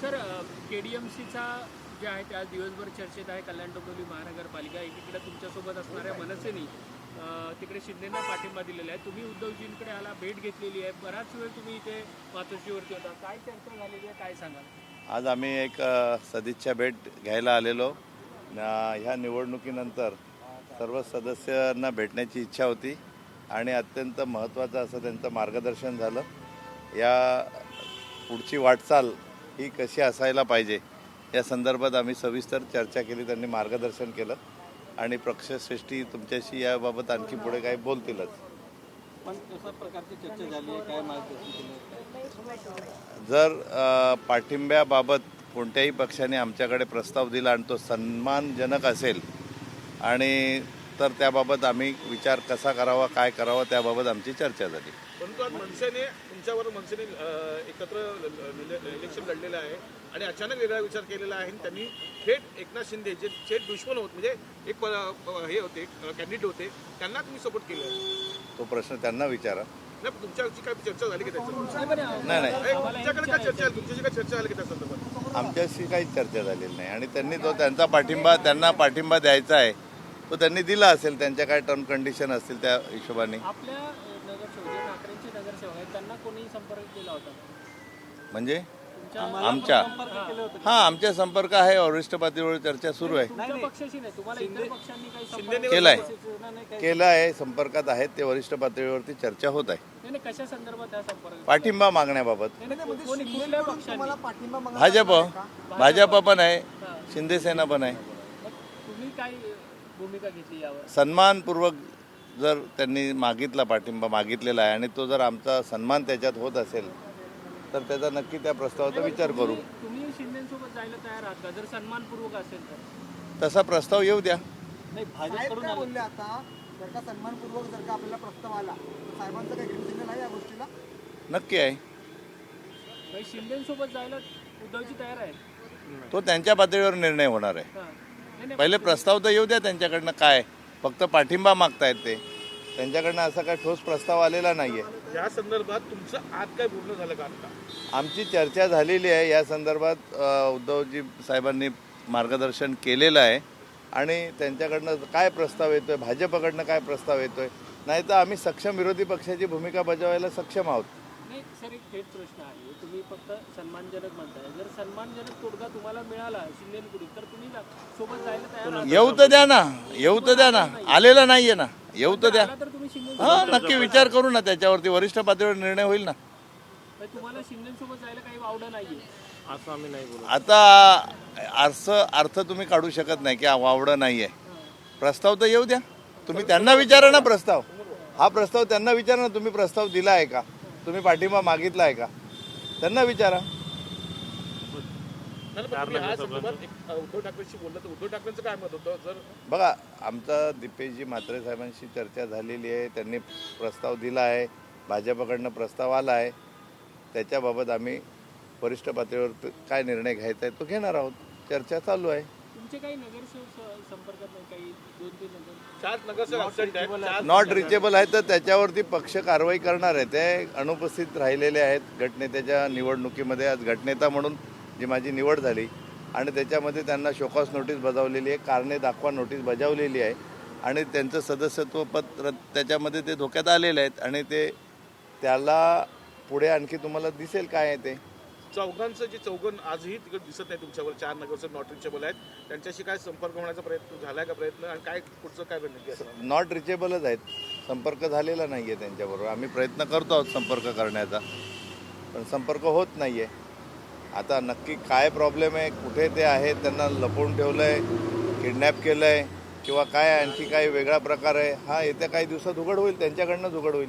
Sir के D M सीचा जे आहे ते आज दिवसभर चर्चेत आहे कल्याण डोंबिवली महानगरपालिका. एकीकडे तुमच्यासोबत असणाऱ्या मनसेनी अ, तिकडे शिंदेना पाठिंबा दिलेला आहे. तुम्ही उद्धवजींकडे आला भेट घेतलेली आहे. बराच वेळ तुम्ही इथे मातोश्रीवरती होता. काय चर्चा झालेली आहे? काय सांगाल? आज आम्ही एक सदिच्छा भेट घ्यायला आलेलो. ह्या निवडणुकीनंतर सर्व सदस्यांना भेटण्याची इच्छा होती आणि अत्यंत महत्त्वाचं असं त्यांचं मार्गदर्शन झालं. या पुढची वाटचाल ही कशी असायला पाहिजे या संदर्भात आम्ही सविस्तर चर्चा केली त्यांनी मार्गदर्शन केलं आणि पक्षश्रेष्ठी तुमच्याशी याबाबत आणखी पुढे काही बोलतीलच. पण कशा प्रकारची चर्चा झाली आहे? काय मार्गदर्शन केलं? जर पाठिंब्याबाबत कोणत्याही पक्षाने आमच्याकडे प्रस्ताव दिला आणि तो सन्मानजनक असेल आणि तर त्याबाबत आम्ही विचार कसा करावा काय करावा त्याबाबत आमची चर्चा झाली. आज मनसेने एकत्र इलेक्शन लढलेलं आहे आणि अचानक वेगळा विचार केलेला आहे आणि त्यांनी थेट एकनाथ शिंदे जे थेट दुश्मन होत म्हणजे एक हे होते कॅन्डिडेट होते त्यांना तुम्ही सपोर्ट केलं? तो प्रश्न त्यांना विचारा. नाही तुमच्याची काय चर्चा झाली की त्याच्यावर नाही नाही. तुमच्याकडे काय चर्चा झाली? तुमच्याशी काय चर्चा झाली की त्या संदर्भात आमच्याशी काहीच चर्चा झालेली नाही. आणि त्यांनी तो त्यांचा पाठिंबा त्यांना पाठिंबा द्यायचा आहे. तो त्यांनी दिला असेल त्यांच्या काय टर्म कंडिशन असतील त्या हिशोबाने आपल्या अ, नगरसेवक जे ठाकरेंचे नगरसेवक आहेत. त्यांना कोणी संपर्क केला होता? म्हणजे? आमच्या संपर्क केले होते हां आमच्या संपर्क आहे. वरिष्ठ पातळीवर चर्चा सुरू आहे. तुमच्या पक्षाशी नाही. तुम्हाला इतर पक्षांनी काही संपर्क केलाय. केलं आहे संपर्कात आहेत ते वरिष्ठ पातळीवरती चर्चा होत आहे. नाही नाही, कशा संदर्भात हा संपर्क पाठिंबा मागण्याबाबत. नाही, नाही, कोणी कुठल्या पक्षांनी? भाजप. भाजप पण आहे. शिंदेसेना पण आहे. मग तुम्ही काय अ, भूमिका घेतली यावर? सन्मानपूर्वक जर त्यांनी मागितला पाठिंबा मागितलेला आहे आणि तो जर आमचा सन्मान त्याच्यात होत असेल तर त्याचा नक्की त्या प्रस्तावाचा विचार करू. तुम्ही शिंदेसोबत जायला तयार आहात का? जर सन्मानपूर्वक असेल तर. तसा प्रस्ताव येऊ द्या. नाही भाजपकडून बोलले आता? जर का सन्मानपूर्वक जर का आपल्याला प्रस्ताव आला तर साहेबांचं काही ग्रीन सिग्नल आहे या गोष्टीला? नक्की आहे. शिंदेसोबत जायला उद्धवजी तयार आहेत. तो त्यांच्या पातळीवर निर्णय होणार आहे. हां. नाही नाही पहिले प्रस्ताव तर येऊ द्या त्यांच्याकडनं काय फक्त पाठिंबा मागतायत ते. त्यांच्याकडनं असा काय ठोस प्रस्ताव आलेला नाही आहे या संदर्भात तुमचं आज काय पूर्ण झालं का आता? आमची चर्चा झालेली आहे. या संदर्भात अ, उद्धवजी साहेबांनी मार्गदर्शन केलेलं आहे. आणि त्यांच्याकडनं काय प्रस्ताव येतोय? भाजपकडनं काय प्रस्ताव येतोय? नाही तर आम्ही सक्षम विरोधी पक्षाची भूमिका बजावायला सक्षम आहोत. नाही सर एक थेट प्रश्न आहे. तुम्ही फक्त सन्मानजनक म्हणताय. जर सन्मानजनक तोडगा तुम्हाला मिळाला तर तुम्ही जा- सोबत जायला तयार आहात. येऊ तर द्या ना. येऊ तर द्या ना. आलेला नाहीये ना. येऊ तर द्या. आला तर तुम्ही शिंदे हा नक्की विचार करू ना त्याच्यावरती. वरिष्ठ पातळीवर निर्णय होईल ना. तुम्हाला शिंदेसोबत जायला काही वावडं नाहीये. असं आम्ही नाही बोलू आता अर्थ अर्थ तुम्ही काढू शकत नाही की हा वावडं नाही आहे प्रस्ताव तर येऊ द्या. तुम्ही त्यांना विचारा ना प्रस्ताव. हा प्रस्ताव त्यांना विचारा ना. तुम्ही प्रस्ताव दिला आहे का? तुम्ही पाठिंबा मागितला आहे का? त्यांना विचारा. नाही, पण तुम्ही ह्या संदर्भात एक, अं, उद्धव ठाकरेंशी बोललं तर उद्धव ठाकरेंचं काय मत होतं जर बघा आमचा दिपेशजी म्हात्रे साहेबांशी चर्चा झालेली आहे त्यांनी प्रस्ताव दिला आहे भाजपकडनं प्रस्ताव आला आहे. त्याच्याबाबत आम्ही वरिष्ठ पातळीवर काय निर्णय घ्यायचा आहे तो घेणार आहोत. चर्चा चालू आहे. तुमचे काही नगरसेवक स- संपर्कात नाही काही दोन तीन नगर? चार नगरसेवक absent आहेत. चार नॉट रिचेबल आहे तर त्याच्यावरती पक्ष कारवाई करणार आहे. ते अनुपस्थित राहिलेले आहेत गटनेत्याच्या निवडणुकीमध्ये. आज गटनेता म्हणून जी माझी निवड झाली आणि त्याच्यामध्ये त्यांना शोकॉस नोटीस बजावलेली आहे कारणे दाखवा नोटीस बजावलेली आहे आणि त्यांचं सदस्यत्व पत्र त्याच्यामध्ये ते धोक्यात आलेले आहेत आणि ते त्याला पुढे आणखी तुम्हाला दिसेल काय आहे ते. चौघांचं जे चौघन आजही तिकडे दिसत नाही तुमच्यावर चार नगरसेवक नॉट रिचेबल आहेत. त्यांच्याशी काय संपर्क होण्याचा प्रयत्न झालाय का प्रयत्न? आणि काय पुढचं काय रणनीती नॉट रिचेबलच आहेत. संपर्क झालेला नाही आहे त्यांच्याबरोबर. आम्ही प्रयत्न करतो आहोत संपर्क करण्याचा. पण संपर्क होत नाही आहे आता नक्की काय प्रॉब्लेम आहे कुठे ते आहेत त्यांना लपवून ठेवलं आहे किडनॅप केलं आहे किंवा काय आणखी काही वेगळा प्रकार आहे हा येत्या काही दिवसात उघड होईल त्यांच्याकडनंच उघड होईल.